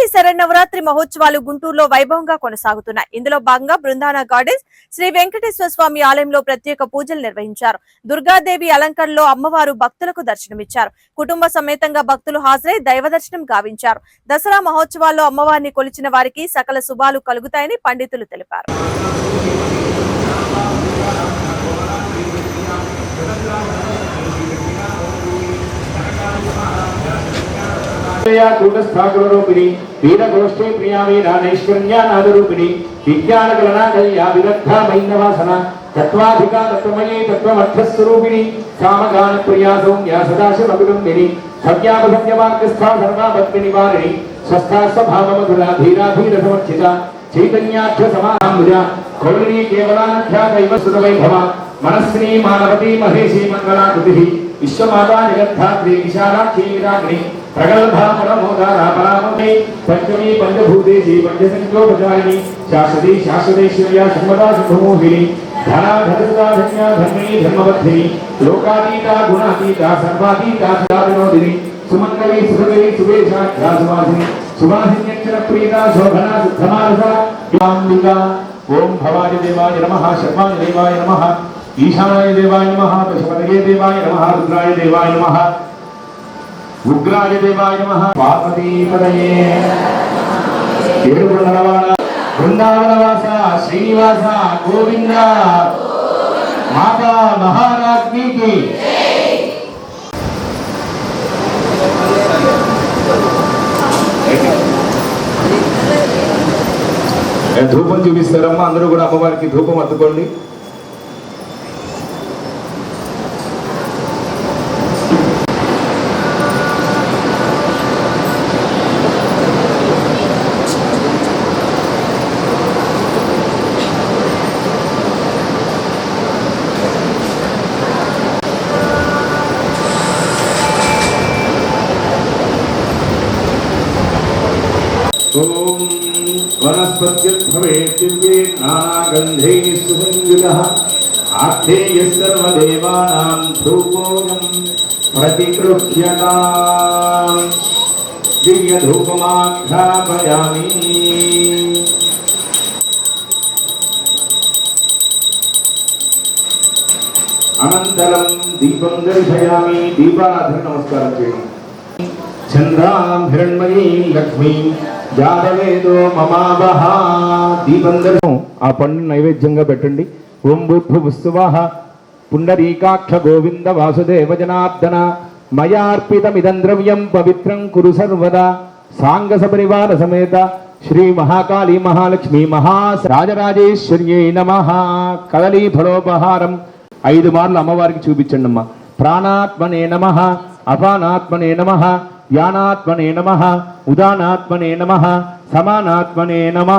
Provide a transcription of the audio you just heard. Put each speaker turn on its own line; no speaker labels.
దేవి శరన్నవరాత్రి మహోత్సవాలు గుంటూరులో వైభవంగా కొనసాగుతున్నాయి. ఇందులో భాగంగా బృందాన గార్డెన్స్ శ్రీ వెంకటేశ్వర స్వామి ఆలయంలో ప్రత్యేక పూజలు నిర్వహించారు. దుర్గాదేవి అలంకరణలో అమ్మవారు భక్తులకు దర్శనమిచ్చారు. కుటుంబ సమేతంగా భక్తులు హాజరై దైవ దర్శనం గావించారు. దసరా మహోత్సవాల్లో అమ్మవారిని కొలిచిన వారికి సకల శుభాలు కలుగుతాయని పండితులు తెలిపారు.
కూటస్థాకులరూపిణి వీరగోష్ఠే ప్రియా విజ్ఞాన విజ్ఞానగలనాకల్యా విదగ్ధ మైందవాసన తత్వాధికా తత్వమయీ తత్వమర్థస్వరూపిణి కామగాన ప్రియా సౌమ్య సదాశివకుటుంబిని సవ్యాపసవ్యమార్గస్థా సర్వాపత్ని నివారిణి స్వస్థా స్వభావమధుర ధీరాధీర సమర్చిత చైతన్యాఖ్య సమానాంబుజ కౌలినీ కేవలాఖ్యాతైవ సురవైభవ మనస్విని మానవతి మహేషి మంగళాకృతి. विश्वमाता जगद्धात्री विशालाक्षीराग्नि प्रगल्भा परमोदारा परामे पंचमी पंचभूतेशी पंचसंख्योपचारिणी शाश्वती शाश्वतेश्वर्या शम्भदा शुभमोहिनी धना धर्मता धन्या धर्मिणी धर्मबद्धिनी, लोकातीता गुणातीता सर्वातीता सदाविनोदिनी सुमंगली सुखदेवी सुवेशा ख्यासवासिनी सुवासिन्यक्षरप्रीता शोभना सुद्धमानसा ओम भवाय देवाय नमः, शर्माय देवाय नमः। ఈశానాయ దేవాయ నమ పశుపతయే దేవాయ నమ రుద్రాయ దేవాయ నమ ఉగ్రాయ దేవాయ నమ పార్వతీపదయే ఏడుగుండలవాడ బృందావనవాస శ్రీనివాస గోవింద మాతా మహారాజ్ఞికి. ధూపం చూపిస్తారమ్మా అందరూ కూడా అమ్మవారికి ధూపం అద్దుకోండి. ఓం వనస్పత్యుద్భవేత్ దివ్యే నానాగంధైః సుసంయుతః ఆర్థేయ సర్వదేవానాం ధూపోయం ప్రతిగృహ్యతాం దివ్యధూపమాఘ్రాపయామి అనంతరం దీపం దర్శయామి దీపారాధన నమస్కారం చేయండి చంద్రాం హిరణ్మయీం లక్ష్మీం జాతవేదో మమావహ దీపందరం. ఆ పండు నైవేద్యంగా పెట్టండి. ఓం భూర్భువస్సువాహ పుండరీకాక్ష గోవింద వాసుదేవ జనార్దన. మయార్పితమిదం ద్రవ్యం పవిత్రం కురు సర్వదా. సాంగ సపరివార సమేత శ్రీ మహాకాళీ మహాలక్ష్మి మహా రాజరాజేశ్వర్యై నమ. కదలీ ఫలోపహారం. ఐదు మార్లు అమ్మవారికి చూపించండి అమ్మ ప్రాణాత్మనే నమ. అపానాత్మనే నమ యానాత్మనే నమ ఉదానాత్మనే నమ సమానాత్మనే నమ.